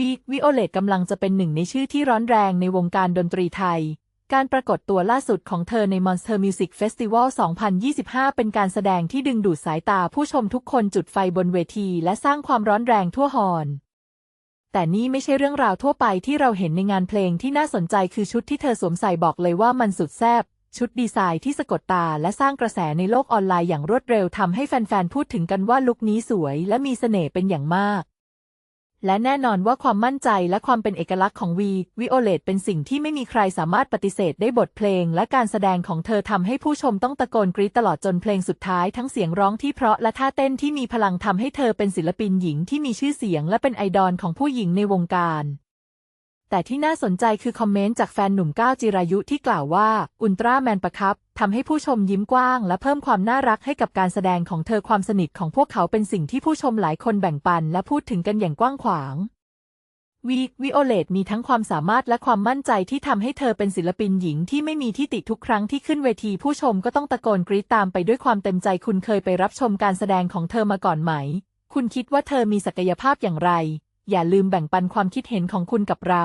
วีวิโอเลตกำลังจะเป็นหนึ่งในชื่อที่ร้อนแรงในวงการดนตรีไทย การปรากฏตัวล่าสุดของเธอใน Monster Music Festival 2025 เป็นการแสดงที่ดึงดูดสายตาผู้ชมทุกคนจุดไฟบนเวที และสร้างความร้อนแรงทั่วฮอลแต่นี่ไม่ใช่เรื่องราวทั่วไปที่เราเห็นในงานเพลงที่น่าสนใจคือชุดที่เธอสวมใส่บอกเลยว่ามันสุดแซบชุดดีไซน์ที่สะกดตาและสร้างกระแสในโลกออนไลน์อย่างรวดเร็วทำให้แฟนๆ พูดถึงกันว่าลุคนี้สวยและมีเสน่ห์เป็นอย่างมาก และแน่นอนว่าความมั่นใจและความเป็นเอกลักษณ์ของวีวิโอเลตเป็นสิ่งที่ไม่มีใครสามารถปฏิเสธได้บทเพลง และการแสดงของเธอทำให้ผู้ชมต้องตะโกนกรี๊ดตลอดจนเพลงสุดท้ายทั้งเสียงร้องที่เพราะและท่าเต้นที่มีพลังทำให้เธอเป็นศิลปินหญิงที่มีชื่อเสียงและเป็นไอดอลของผู้หญิงในวงการ แต่ที่น่าสนใจคือคอมเมนต์จากแฟนหนุ่มก้าวจิรายุที่กล่าวว่า อุลตร้าแมนประครับทำให้ผู้ชมยิ้มกว้าง และเพิ่มความน่ารักให้กับการแสดงของเธอความสนิทของพวกเขาเป็นสิ่งที่ผู้ชมหลายคนแบ่งปัน และพูดถึงกันอย่างกว้างขวางวีวิโอเลตมีทั้งความสามารถและความมั่นใจที่ทำให้เธอเป็นศิลปินหญิงที่ไม่มีที่ติทุกครั้งที่ขึ้นเวทีผู้ชมก็ต้องตะโกนกรี๊ดตามไปด้วยความเต็มใจคุณเคยไปรับชมการแสดงของเธอมาก่อนไหม คุณคิดว่าเธอมีศักยภาพอย่างไร อย่าลืมแบ่งปันความคิดเห็นของคุณกับเรา